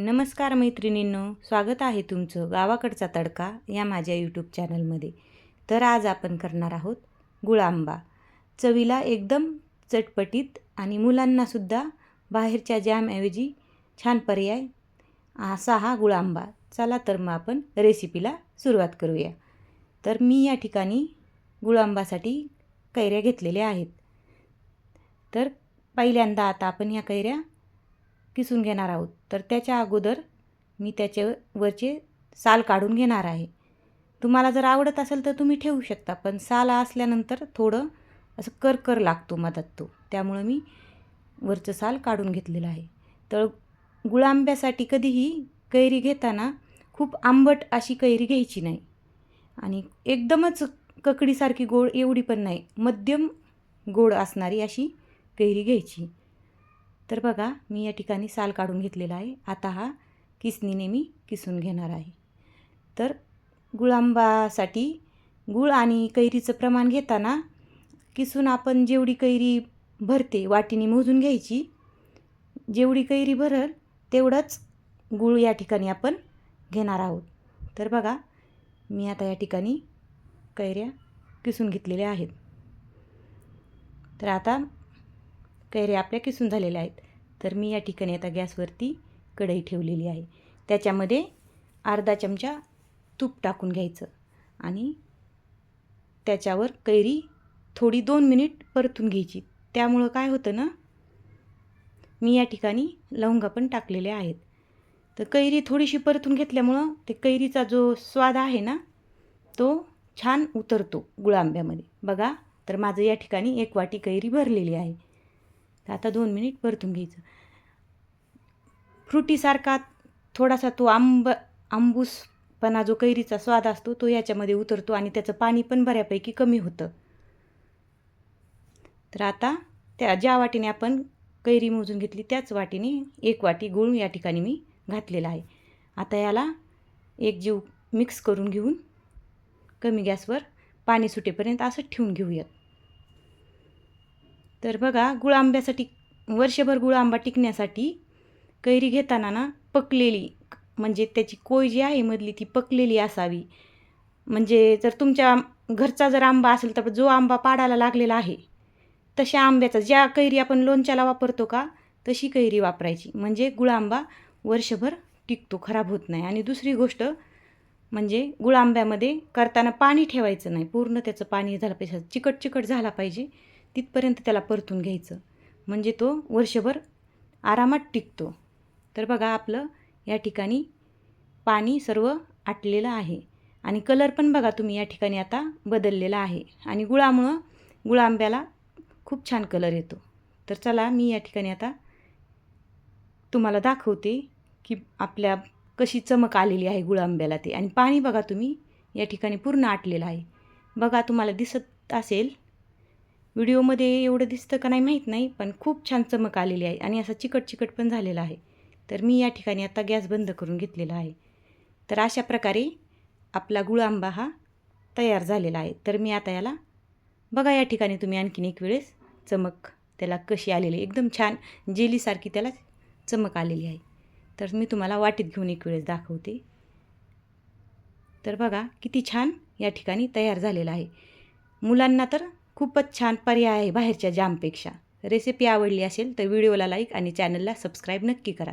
नमस्कार मैत्रिणींनो स्वागत आहे तुमचं गावाकडचा तडका या माझ्या यूट्यूब चॅनलमध्ये तर आज आपण करणार आहोत गुळांबा. चवीला एकदम चटपटीत आणि मुलांनासुद्धा बाहेरच्या जॅमऐवजी छान पर्याय असा हा गुळांबा. चला तर मग आपण रेसिपीला सुरुवात करूया. तर मी या ठिकाणी गुळांबासाठी कैऱ्या घेतलेल्या आहेत. तर पहिल्यांदा आता आपण या कैऱ्या किसून घेणार आहोत. तर त्याच्या अगोदर मी त्याचे वरचे साल काढून घेणार आहे. तुम्हाला जर आवडत असेल तर तुम्ही ठेवू शकता पण साल असल्यानंतर थोडं असं कर कर लागतो मधात तो. त्यामुळं मी वरचं साल काढून घेतलेलं आहे. तर गुळांब्यासाठी कधीही कैरी घेताना खूप आंबट अशी कैरी घ्यायची नाही. आणि एकदमच ककडीसारखी गोड एवढी पण नाही मध्यम गोड असणारी अशी कैरी घ्यायची. तर बघा मी या ठिकाणी साल काढून घेतलेला आहे. आता हा किसनीने मी किसून घेणार आहे. तर गुळांबासाठी गुळ आणि कैरीचं प्रमाण घेताना किसून आपण जेवढी कैरी भरते वाटीने मोजून घ्यायची जेवढी कैरी भरल तेवढंच गुळ या ठिकाणी आपण घेणार आहोत. तर बघा मी आता या ठिकाणी कैऱ्या किसून घेतलेल्या आहेत. तर आता कैऱ्या आपल्या किसून झालेल्या आहेत. तर मी या ठिकाणी आता गॅसवरती कढई ठेवलेली आहे. त्याच्यामध्ये अर्धा चमचा तूप टाकून घ्यायचं आणि त्याच्यावर कैरी थोडी दोन मिनिट परतून घ्यायची. त्यामुळं काय होतं ना मी या ठिकाणी लवंगा पण टाकलेल्या आहेत. तर कैरी थोडीशी परतून घेतल्यामुळं ते कैरीचा जो स्वाद आहे ना तो छान उतरतो गुळांब्यामध्ये. बघा तर माझं या ठिकाणी एक वाटी कैरी भरलेली आहे. तर आता दोन मिनिट परतून घ्यायचं. फ्रुटीसारखा थोडासा तो आंब आंबूसपणा जो कैरीचा स्वाद असतो तो याच्यामध्ये उतरतो आणि त्याचं पाणी पण बऱ्यापैकी कमी होतं. तर आता त्या ज्या वाटीने आपण कैरी मोजून घेतली त्याच वाटीने एक वाटी गुळ या ठिकाणी मी घातलेला आहे. आता याला एक जीव मिक्स करून घेऊन कमी गॅसवर पाणी सुटेपर्यंत असं ठेवून घेऊयात. तर बघा गुळ आंब्यासाठी वर्षभर गुळ आंबा टिकण्यासाठी कैरी घेताना ना पकलेली म्हणजे त्याची कोय जी आहे मधली ती पकलेली असावी. म्हणजे जर तुमच्या घरचा जर आंबा असेल तर जो आंबा पाडायला लागलेला आहे तशा आंब्याचा ज्या कैरी आपण लोणच्याला वापरतो का तशी कैरी वापरायची. म्हणजे गुळ आंबा वर्षभर टिकतो खराब होत नाही. आणि दुसरी गोष्ट म्हणजे गुळ आंब्यामध्ये करताना पाणी ठेवायचं नाही. पूर्ण त्याचं पाणी झालं पाहिजे चिकट चिकट झाला पाहिजे. तिथपर्यंत त्याला परतून घ्यायचं. म्हणजे तो वर्षभर आरामात टिकतो. तर बघा आपलं या ठिकाणी पाणी सर्व आटलेलं आहे. आणि कलर पण बघा तुम्ही या ठिकाणी आता बदललेला आहे. आणि गुळामुळं गुळांब्याला खूप छान कलर येतो. तर चला मी या ठिकाणी आता तुम्हाला दाखवते की आपल्या कशी चमक आलेली आहे गुळांब्याला ते. आणि पाणी बघा तुम्ही या ठिकाणी पूर्ण आटलेलं आहे. बघा तुम्हाला दिसत असेल व्हिडिओमध्ये एवढं दिसतं का नाही माहीत नाही पण खूप छान चमक आलेली आहे आणि असा चिकट चिकट पण झालेला आहे. तर मी या ठिकाणी आता गॅस बंद करून घेतलेला आहे. तर अशा प्रकारे आपला गुळ आंबा हा तयार झालेला आहे. तर मी आता याला बघा या ठिकाणी तुम्ही आणखीन एक वेळेस चमक त्याला कशी आलेली एकदम छान जेलीसारखी त्याला चमक आलेली आहे. तर मी तुम्हाला वाटीत घेऊन एक वेळेस दाखवते. तर बघा किती छान या ठिकाणी तयार झालेला आहे. मुलांना तर खूपच छान पर्याय आहे बाहेरच्या जामपेक्षा. रेसिपी आवडली असेल तर व्हिडिओला लाईक आणि चॅनलला सबस्क्राईब नक्की करा.